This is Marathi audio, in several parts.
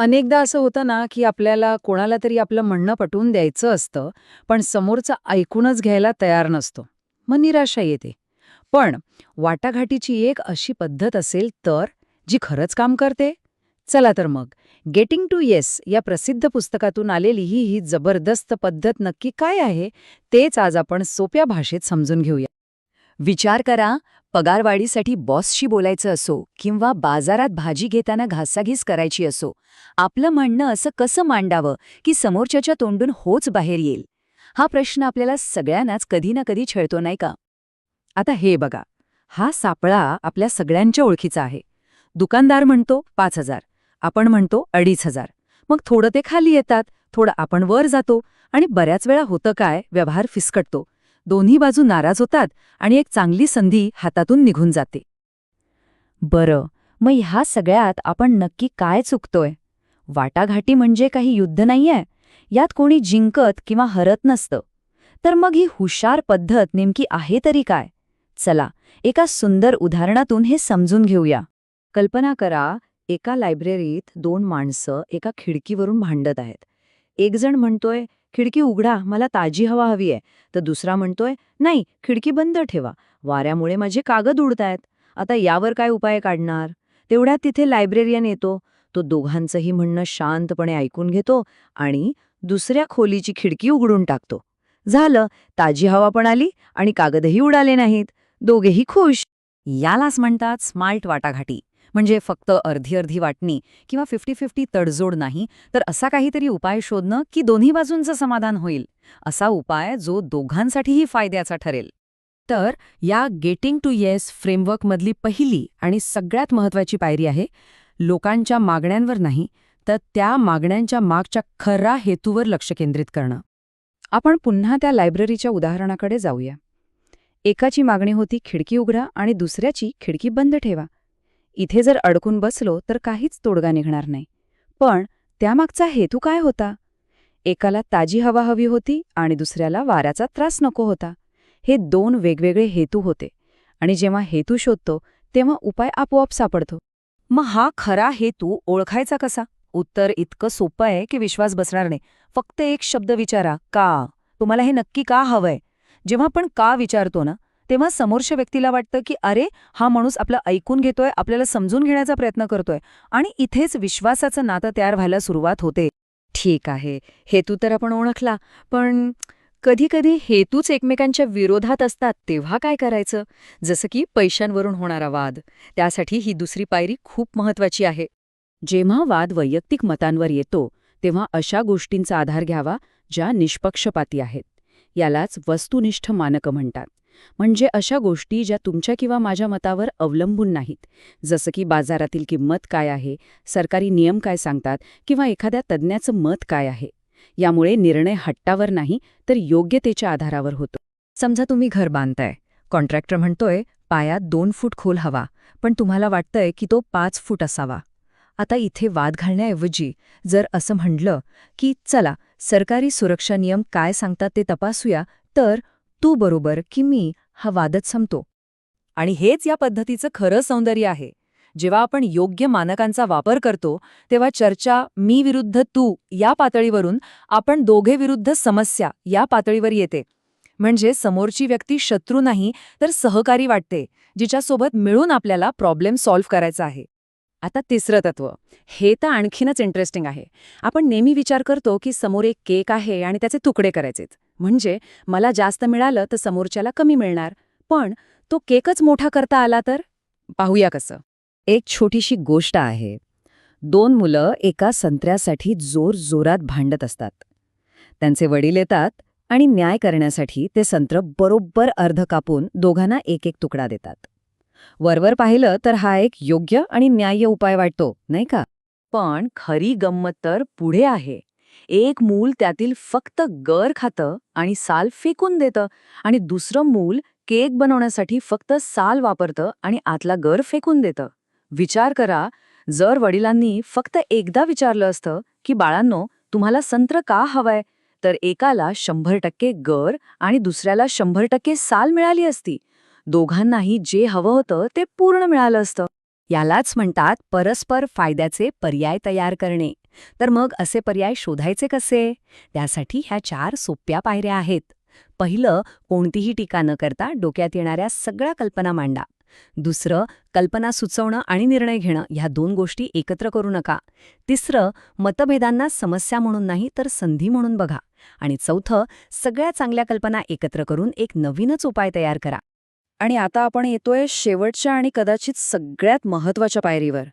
अनेकदा असं होतं ना की आपल्याला कोणाला तरी आपलं म्हणणं पटवून द्यायचं असतं पण समोरचा ऐकूनच घ्यायला तयार नसतो. मग निराशा येते. पण वाटाघाटीची एक अशी पद्धत असेल तर जी खरंच काम करते? चला तर मग गेटिंग टू येस या प्रसिद्ध पुस्तकातून आलेली ही ही जबरदस्त पद्धत नक्की काय आहे तेच आज आपण सोप्या भाषेत समजून घेऊया. विचार करा पगारवाढीसाठी बॉसशी बोलायचं असो किंवा बाजारात भाजी घेताना घासाघीस करायची असो आपलं म्हणणं असं कसं मांडावं की समोरच्याच्या तोंडून होच बाहेर येईल? हा प्रश्न आपल्याला सगळ्यांनाच कधी ना कधी छळतो नाही का? आता हे बघा हा सापळा आपल्या सगळ्यांच्या ओळखीचा आहे. दुकानदार म्हणतो पाच हजार. आपण म्हणतो अडीच हजार. मग थोडं ते खाली येतात थोडं आपण वर जातो आणि बऱ्याच वेळा होतं काय व्यवहार फिसकटतो. दोन्ही बाजू नाराज होतात आणि एक चांगली संधी हातातून निघून जाते. बरं मग ह्या सगळ्यात आपण नक्की काय चुकतोय? वाटाघाटी म्हणजे काही युद्ध नाहीये? यात कोणी जिंकत किंवा हरत नसतं. तर मग ही हुशार पद्धत नेमकी आहे तरी काय? चला एका सुंदर उदाहरणातून हे समजून घेऊया. कल्पना करा एका लायब्ररीत दोन माणसं एका खिडकीवरून भांडत आहेत. एकजण म्हणतोय खिडकी उघडा मला ताजी हवा हवी आहे. तर दुसरा म्हणतोय नाही खिडकी बंद ठेवा. वाऱ्यामुळे माझे कागद उडतायत. आता यावर काय उपाय काढणार? तेवढ्यात तिथे लायब्रेरियन येतो. तो दोघांचंही म्हणणं शांतपणे ऐकून घेतो आणि दुसऱ्या खोलीची खिडकी उघडून टाकतो. झालं ताजी हवा पण आली आणि कागदही उडाले नाहीत. दोघेही खुश. यालाच म्हणतात स्मार्ट वाटाघाटी. म्हणजे फक्त अर्धी अर्धी वाटणी किंवा फिफ्टी फिफ्टी तडजोड नाही तर असा काहीतरी उपाय शोधणं की दोन्ही बाजूंचं समाधान होईल असा उपाय जो दोघांसाठीही फायद्याचा ठरेल. तर या गेटिंग टू येस फ्रेमवर्कमधली पहिली आणि सगळ्यात महत्वाची पायरी आहे लोकांच्या मागण्यांवर नाही तर त्या मागण्यांच्या मागच्या खऱ्या हेतूवर लक्ष केंद्रित करणं. आपण पुन्हा त्या लायब्ररीच्या उदाहरणाकडे जाऊया. एकाची मागणी होती खिडकी उघडा आणि दुसऱ्याची खिडकी बंद ठेवा. इथे जर अडकून बसलो तर काहीच तोडगा निघणार नाही. पण त्यामागचा हेतू काय होता? एकाला ताजी हवा हवी होती आणि दुसऱ्याला वाऱ्याचा त्रास नको होता. हे दोन वेगवेगळे हेतू होते आणि जेव्हा हेतू शोधतो तेव्हा उपाय आपोआप सापडतो. मग हा खरा हेतू ओळखायचा कसा? उत्तर इतकं सोपं आहे की विश्वास बसणार नाही. फक्त एक शब्द विचारा का? तुम्हाला हे नक्की का हवंय? जेव्हा आपण का विचारतो ना तेव्हा समोरच्या व्यक्तीला वाटतं की अरे हा माणूस आपलं ऐकून घेतोय आपल्याला समजून घेण्याचा प्रयत्न करतोय. आणि इथेच विश्वासाचं नातं तयार व्हायला सुरुवात होते. ठीक आहे हेतू तर आपण ओळखला पण कधीकधी हेतूच एकमेकांच्या विरोधात असतात तेव्हा काय करायचं? जसं की पैशांवरून होणारा वाद त्यासाठी ही दुसरी पायरी खूप महत्वाची आहे. जेव्हा वाद वैयक्तिक मतांवर येतो तेव्हा अशा गोष्टींचा आधार घ्यावा ज्या निष्पक्षपाती आहेत. यालाच वस्तुनिष्ठ मानकं म्हणतात. म्हणजे अशा गोष्टी ज्या तुमच्या किंवा माझ्या मतावर अवलंबून नाहीत. जसं की बाजारातील किंमत काय आहे सरकारी नियम काय सांगतात किंवा एखाद्या तज्ज्ञाचं मत काय आहे. यामुळे निर्णय हट्टावर नाही तर योग्यतेच्या आधारावर होतो. समजा तुम्ही घर बांधताय. कॉन्ट्रॅक्टर म्हणतोय पायात दोन फूट खोल हवा पण तुम्हाला वाटतंय की तो पाच फूट असावा. आता इथे वाद घालण्याऐवजी जर असं म्हटलं की चला सरकारी सुरक्षा नियम काय सांगतात ते तपासूया तर तू बरोबर की मी हा वादच संपतो. आणि हेच या पद्धतीचं खरं सौंदर्य आहे. जेव्हा आपण योग्य मानकांचा वापर करतो तेव्हा चर्चा मी विरुद्ध तू या पातळीवरून आपण दोघे विरुद्ध समस्या या पातळीवर येते. म्हणजे समोरची व्यक्ती शत्रू नाही तर सहकारी वाटते जिच्यासोबत मिळून आपल्याला प्रॉब्लेम सॉल्व्ह करायचा आहे. आता तिसरं तत्व. हे तर आणखीनच इंटरेस्टिंग आहे. आपण नेहमी विचार करतो की समोर एक केक आहे आणि त्याचे तुकडे करायचेत. म्हणजे मला जास्त मिळालं तर समोरच्याला कमी मिळणार. पण तो केकच मोठा करता आला तर? पाहूया कसं. एक छोटीशी गोष्ट आहे. दोन मुलं एका संत्र्यासाठी जोर जोरात भांडत असतात. त्यांचे वडील येतात आणि न्याय करण्यासाठी ते संत्र बरोबर अर्ध कापून दोघांना एक एक तुकडा देतात. वरवर पाहिलं तर हा एक योग्य आणि न्याय्य उपाय वाटतो नाही का? पण खरी गंमत तर पुढे आहे. एक मूल त्यातील फक्त गर खातं आणि साल फेकून देतं आणि दुसरं मूल केक बनवण्यासाठी फक्त साल वापरतं आणि आतला गर फेकून देतं. विचार करा जर वडिलांनी फक्त एकदा विचारलं असतं की बाळांनो तुम्हाला संत्र का हवंय? तर एकाला शंभर टक्के गर आणि दुसऱ्याला शंभर टक्के साल मिळाली असती. दोघांनाही जे हवं होतं ते पूर्ण मिळालं असतं. यालाच म्हणतात परस्पर फायद्याचे पर्याय तयार करणे. तर मग असे पर्याय शोधायचे कसे? त्यासाठी ह्या चार सोप्या पायऱ्या आहेत. पहिलं कोणतीही टीका न करता डोक्यात येणाऱ्या सगळ्या कल्पना मांडा. दुसरं कल्पना सुचवणं आणि निर्णय घेणं ह्या दोन गोष्टी एकत्र करू नका. तिसरं मतभेदांना समस्या म्हणून नाही तर संधी म्हणून बघा. आणि चौथं सगळ्या चांगल्या कल्पना एकत्र करून एक नवीनच उपाय तयार करा. आणि आता आपण येतोय शेवटच्या आणि कदाचित सगळ्यात महत्त्वाच्या पायरीवर.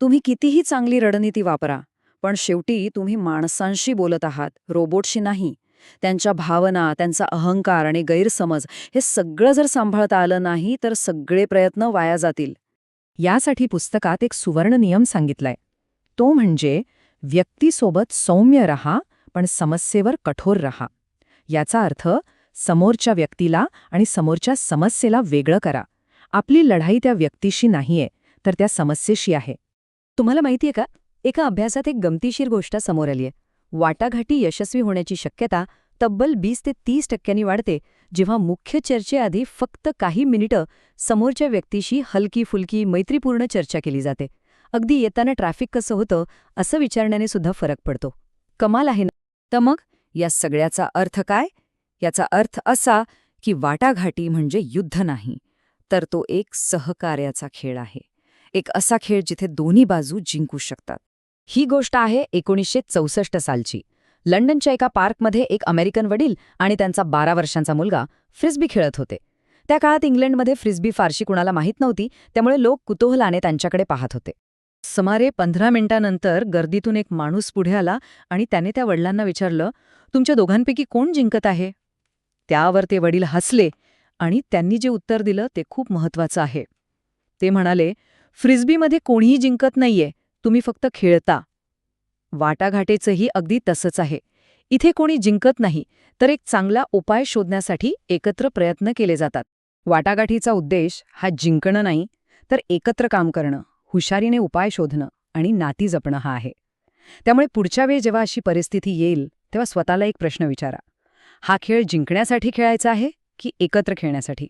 तुम्ही कितीही चांगली रणनीती वापरा पण शेवटी तुम्ही माणसांशी बोलत आहात रोबोटशी नाही. त्यांच्या भावना त्यांचा अहंकार आणि गैरसमज हे सगळं जर सांभाळता आलं नाही तर सगळे प्रयत्न वाया जातील. यासाठी पुस्तकात एक सुवर्ण नियम सांगितलाय. तो म्हणजे व्यक्तीसोबत सौम्य रहा पण समस्येवर कठोर रहा. याचा अर्थ समोरच्या व्यक्तीला आणि समोरच्या समस्येला वेगळं करा. आपली लढाई त्या व्यक्तीशी नाहीये तर त्या समस्येशी आहे. तुम्हाला माहितीये का? एका अभ्यासात एक गमतीशीर गोष्ट समोर आलीये. वाटाघाटी यशस्वी होण्याची शक्यता तब्बल वीस ते तीस टक्क्यांनी वाढते जेव्हा मुख्य चर्चेआधी फक्त काही मिनिटं समोरच्या व्यक्तीशी हलकी फुलकी मैत्रीपूर्ण चर्चा केली जाते. अगदी येताना ट्रॅफिक कसं होतं असं विचारण्याने सुद्धा फरक पडतो. कमाल आहे ना? तर मग? या सगळ्याचा अर्थ काय? याचा अर्थ असा की वाटाघाटी म्हणजे युद्ध नाही तर तो एक सहकार्याचा खेळ आहे. एक असा खेळ जिथे दोन्ही बाजू जिंकू शकतात. ही गोष्ट आहे एकोणीसशे चौसष्ट सालची. लंडनच्या एका पार्कमध्ये एक अमेरिकन वडील आणि त्यांचा बारा वर्षांचा मुलगा फ्रिस्बी खेळत होते. त्या काळात इंग्लंडमध्ये फ्रिस्बी फारशी कुणाला माहीत नव्हती त्यामुळे लोक कुतूहलाने त्यांच्याकडे पाहत होते. सुमारे पंधरा मिनिटांनंतर गर्दीतून एक माणूस पुढे आला आणि त्याने त्या वडिलांना विचारलं तुमच्या दोघांपैकी कोण जिंकत आहे? त्यावर ते वडील हसले आणि त्यांनी जे उत्तर दिलं ते खूप महत्वाचं आहे. ते म्हणाले फ्रिस्बीमध्ये कोणीही जिंकत नाहीये तुम्ही फक्त खेळता. वाटाघाटेचंही अगदी तसंच आहे. इथे कोणी जिंकत नाही तर एक चांगला उपाय शोधण्यासाठी एकत्र प्रयत्न केले जातात. वाटाघाटीचा उद्देश हा जिंकणं नाही तर एकत्र काम करणं हुशारीने उपाय शोधणं आणि नाती जपणं हा आहे. त्यामुळे पुढच्या वेळी जेव्हा अशी परिस्थिती येईल तेव्हा स्वतःला एक प्रश्न विचारा. हा खेळ जिंकण्यासाठी खेळायचा आहे की एकत्र खेळण्यासाठी?